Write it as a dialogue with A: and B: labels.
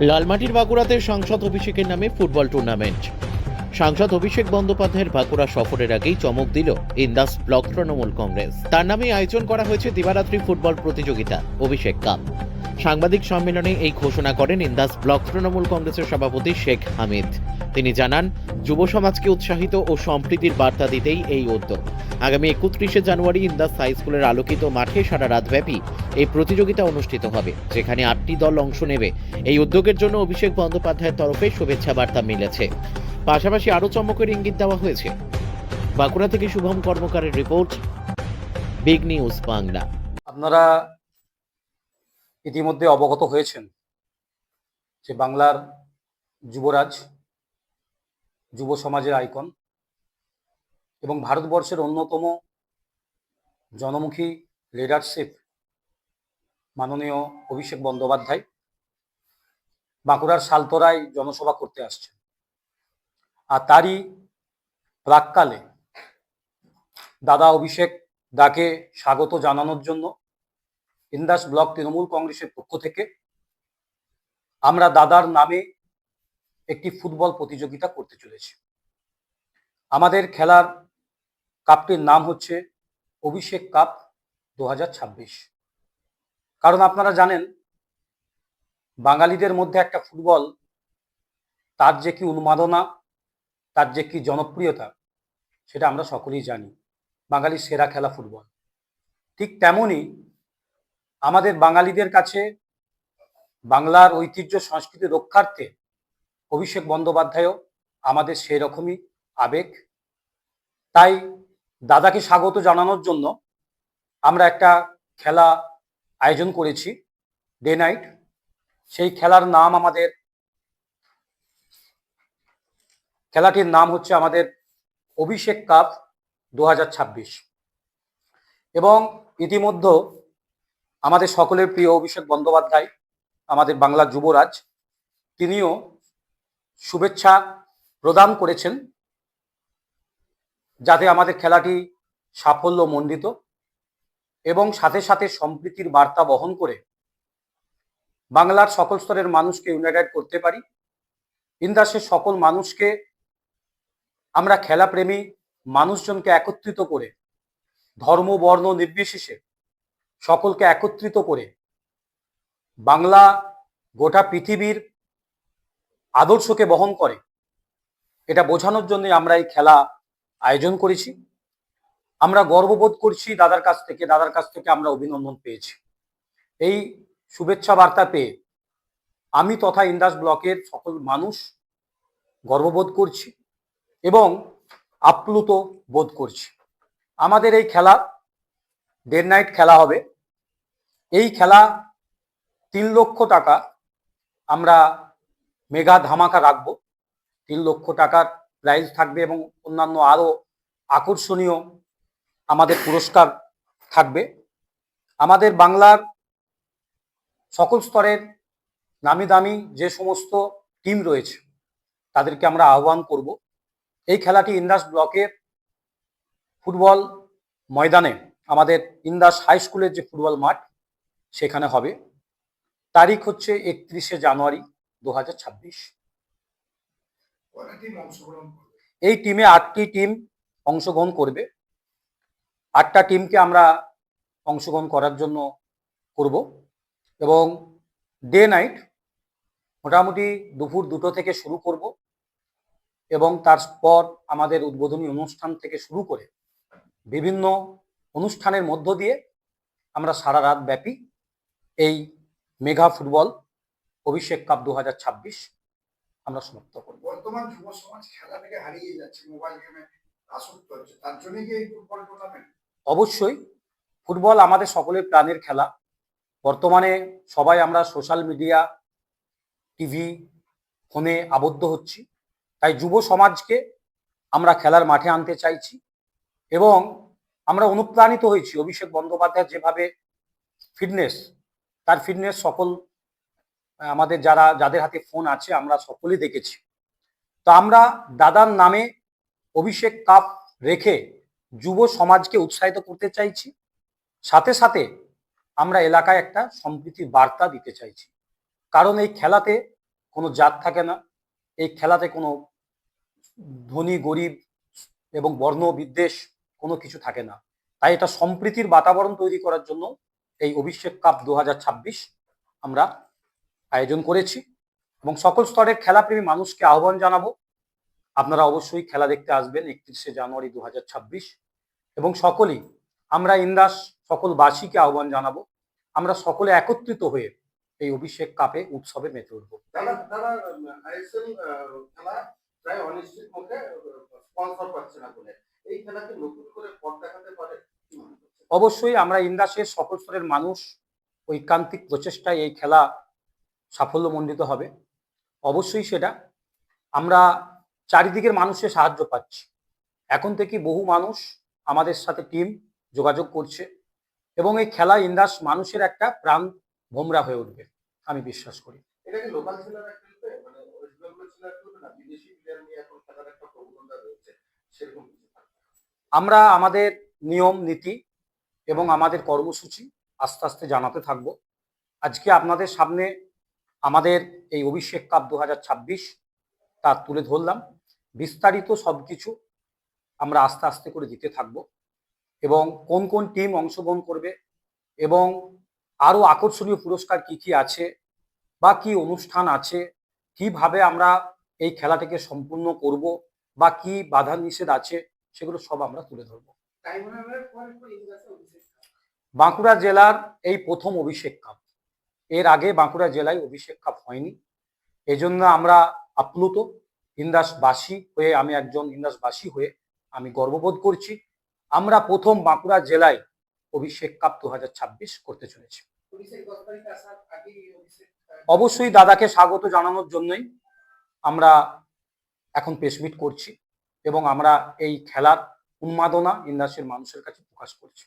A: লালমাটির বাঁকুড়াতে সাংসদ অভিষেকের নামে ফুটবল টুর্নামেন্ট। সাংসদ অভিষেক বন্দ্যোপাধ্যায়ের বাঁকুড়া সফরের আগেই চমক দিল ইন্দাস ব্লক তৃণমূল কংগ্রেস। তার নামে আয়োজন করা হয়েছে দিবারাত্রি ফুটবল প্রতিযোগিতা, অভিষেক কাপ। সাংবাদিক সম্মেলনে এই ঘোষণা করেন ইন্দাস ব্লক তৃণমূল কংগ্রেসের সভাপতি শেখ হামিদ। তিনি জানান, যুব সমাজকে উৎসাহিত ও সম্প্রীতির বার্তা দিতেই এই উদ্যোগ। আগামী একত্রিশে জানুয়ারি ইন্দাস হাই স্কুলের আলোকিত মাঠে সারা রাতব্যাপী এই প্রতিযোগিতা অনুষ্ঠিত হবে, যেখানে আটটি দল অংশ নেবে। এই উদ্যোগের জন্য অভিষেক বন্দ্যোপাধ্যায়ের তরফে শুভেচ্ছা বার্তা মিলেছে। পাশাপাশি আরও চমকের ইঙ্গিত দেওয়া হয়েছে। বাঁকুড়া থেকে শুভম কর্মকারের রিপোর্ট, বিগ নিউজ বাংলা।
B: আপনারা ইতিমধ্যে অবগত হয়েছেন যে বাংলার যুবরাজ, যুব সমাজের আইকন এবং ভারতবর্ষের অন্যতম জনমুখী লিডারশিপ মাননীয় অভিষেক বন্দ্যোপাধ্যায় বাঁকুড়ার সালতরায় জনসভা করতে আসছেন। আর তারই প্রাককালে দাদা অভিষেক দাকে স্বাগত জানানোর জন্য ইন্দাস ব্লক তৃণমূল কংগ্রেসের পক্ষ থেকে আমরা দাদার নামে একটি ফুটবল প্রতিযোগিতা করতে চলেছি। আমাদের খেলার কাপটির নাম হচ্ছে অভিষেক কাপ দু হাজার ছাব্বিশ। কারণ আপনারা জানেন, বাঙালিদের মধ্যে একটা ফুটবল, তার যে কি উন্মাদনা, তার যে কি জনপ্রিয়তা, সেটা আমরা সকলেই জানি। বাঙালির সেরা খেলা ফুটবল। ঠিক তেমনই আমাদের বাঙালিদের কাছে বাংলার ঐতিহ্য, সংস্কৃতি রক্ষার্থে অভিষেক বন্দ্যোপাধ্যায়ও আমাদের সেই রকমই আবেগ। তাই দাদাকে স্বাগত জানানোর জন্য আমরা একটা খেলা আয়োজন করেছি, ডে নাইট। সেই খেলার নাম আমাদের, খেলাটির নাম হচ্ছে আমাদের অভিষেক কাপ দু হাজার ছাব্বিশ। এবং ইতিমধ্যে আমাদের সকলের প্রিয় অভিষেক বন্দ্যোপাধ্যায়, আমাদের বাংলার যুবরাজ, তিনিও শুভেচ্ছা প্রদান করেছেন যাতে আমাদের খেলাটি সাফল্য মণ্ডিত এবং সাথে সাথে সম্প্রীতির বার্তা বহন করে বাংলার সকল স্তরের মানুষকে ইউনাইটেড করতে পারি। ইন্দাসের সকল মানুষকে আমরা খেলাপ্রেমী মানুষজনকে একত্রিত করে ধর্ম, বর্ণ নির্বিশেষে সকলকে একত্রিত করে বাংলা গোটা পৃথিবীর আদর্শকে বহন করে, এটা বোঝানোর জন্য আমরা এই খেলা আয়োজন করেছি। আমরা গর্ববোধ করছি দাদার কাছ থেকে, দাদার কাছ থেকে আমরা অভিনন্দন পেয়েছি। এই শুভেচ্ছা বার্তা পেয়ে আমি তথা ইন্দাস ব্লকের সকল মানুষ গর্ববোধ করছি এবং আপ্লুত বোধ করছি। আমাদের এই খেলা ডে নাইট খেলা হবে। এই খেলা তিন লক্ষ টাকা আমরা মেগা ধামাকা রাখব। তিন লক্ষ টাকার প্রাইজ থাকবে এবং অন্যান্য আরও আকর্ষণীয় আমাদের পুরস্কার থাকবে। আমাদের বাংলার সকল স্তরের নামি দামি যে সমস্ত টিম রয়েছে, তাদেরকে আমরা আহ্বান করব। এই খেলাটি ইন্দাস ব্লকের ফুটবল ময়দানে আমাদের ইন্দাস হাই স্কুলের যে ফুটবল মাঠ সেখানে হবে। তারিখ হচ্ছে একত্রিশে জানুয়ারি দু এই টিমে আটটি টিম অংশগ্রহণ করবে। আটটা টিমকে আমরা অংশগ্রহণ করার জন্য করব। এবং ডে নাইট মোটামুটি দুপুর দুটো থেকে শুরু করব। এবং তারপর আমাদের উদ্বোধনী অনুষ্ঠান থেকে শুরু করে বিভিন্ন অনুষ্ঠানের মধ্য দিয়ে আমরা সারা রাত ব্যাপী এই মেঘা ফুটবল অভিষেক কাপ দু হাজার ছাব্বিশ আমরা সমাপ্ত করব।
C: বর্তমান যুব সমাজ খেলা থেকে হারিয়ে যাচ্ছে মোবাইল গেমে আসক্ত হচ্ছে। তার জন্য কি এই ফুটবল টুর্নামেন্ট
B: অবশ্যই ফুটবল আমাদের সকলের প্রাণের খেলা। বর্তমানে সবাই আমরা সোশ্যাল মিডিয়া টিভি ফোনে আবদ্ধ হচ্ছি। তাই যুব সমাজকে আমরা খেলার মাঠে আনতে চাইছি এবং আমরা অনুপ্রাণিত হয়েছি। অভিষেক বন্দ্যোপাধ্যায় যেভাবে ফিটনেস তার ফিটনেস সকল আমাদের যারা, যাদের হাতে ফোন আছে, আমরা সকলেই দেখেছি। তো আমরা দাদার নামে অভিষেক কাপ রেখে যুব সমাজকে উৎসাহিত করতে চাইছি। সাথে সাথে আমরা এলাকায় একটা সম্প্রীতির বার্তা দিতে চাইছি। কারণ এই খেলাতে কোনো জাত থাকে না। এই খেলাতে কোনো ধনী, গরিব এবং বর্ণ বিদ্বেষ কোনো কিছু থাকে না। তাই এটা সম্প্রীতির বাতাবরণ তৈরি করার জন্য এই অভিষেক কাপ দু আমরা আয়োজন করেছি এবং সকল স্তরের খেলাপ্রেমী মানুষকে আহ্বান জানাব। আপনারা অবশ্যই খেলা দেখতে আসবেন একত্রিশে জানুয়ারি দু এবং সকলেই আমরা ইন্দাস সকল বাসীকে আহ্বান জানাব। আমরা সকলে একত্রিত হয়ে এই অভিষেক কাপে উৎসবে মেতে উঠবো।
C: অনিশ্চিত এই খেলাকে নতুন করে পথ দেখাতে পারে কি করছেন?
B: অবশ্যই আমরা ইন্দাসের সকল স্তরের মানুষ ঐকান্তিক প্রচেষ্টায় এই খেলা সাফল্যমণ্ডিত হবে। অবশ্যই সেটা। আমরা চারিদিকের মানুষের সাহায্য পাচ্ছি। এখন থেকে বহু মানুষ আমাদের সাথে টিম যোগাযোগ করছে এবং এই খেলা ইন্দাস মানুষের একটা প্রাণ ভোমরা হয়ে উঠবে আমি বিশ্বাস করি।
C: এটা কি লোকাল ছেলেরা খেলবে মানে ওয়েস্ট বেঙ্গল ছেলেরা খেলবে না বিদেশি প্লেয়ার নিয়ে এখন খেলার একটা প্রবণতা রয়েছে সেরকম কিছু থাকবে না।
B: আমরা আমাদের নিয়ম, নীতি এবং আমাদের কর্মসূচি আস্তে আস্তে জানাতে থাকব। আজকে আপনাদের সামনে আমাদের এই অভিষেক কাপ দু হাজার ছাব্বিশ তা তুলে ধরলাম। বিস্তারিত সবকিছু আমরা আস্তে আস্তে করে দিতে থাকব এবং কোন কোন টিম অংশগ্রহণ করবে এবং আরও আকর্ষণীয় পুরস্কার কি কি আছে বা কি অনুষ্ঠান আছে, কীভাবে আমরা এই খেলাটাকে সম্পূর্ণ করব বা কি বাধা নিষেধ আছে সেগুলো সব আমরা তুলে ধরবো। বাঁকুড়া জেলার এই প্রথম অভিষেক কাপ। এর আগে বাঁকুড়া জেলায় অভিষেক কাপ হয়নি। এজন্য আমরা আপ্লুত ইন্দাসবাসী হয়ে আমি একজন ইন্দাসবাসী হয়ে আমি গর্ববোধ করছি। আমরা প্রথম বাঁকুড়া জেলায় অভিষেক কাপ দু হাজার ছাব্বিশ করতে চলেছি। অবশ্যই দাদাকে স্বাগত জানানোর জন্যই আমরা এখন প্রেসমিট করছি। এবং আমরা এই খেলার উন্মাদনা ইন্দাসের মানুষের কাছে প্রকাশ করছি।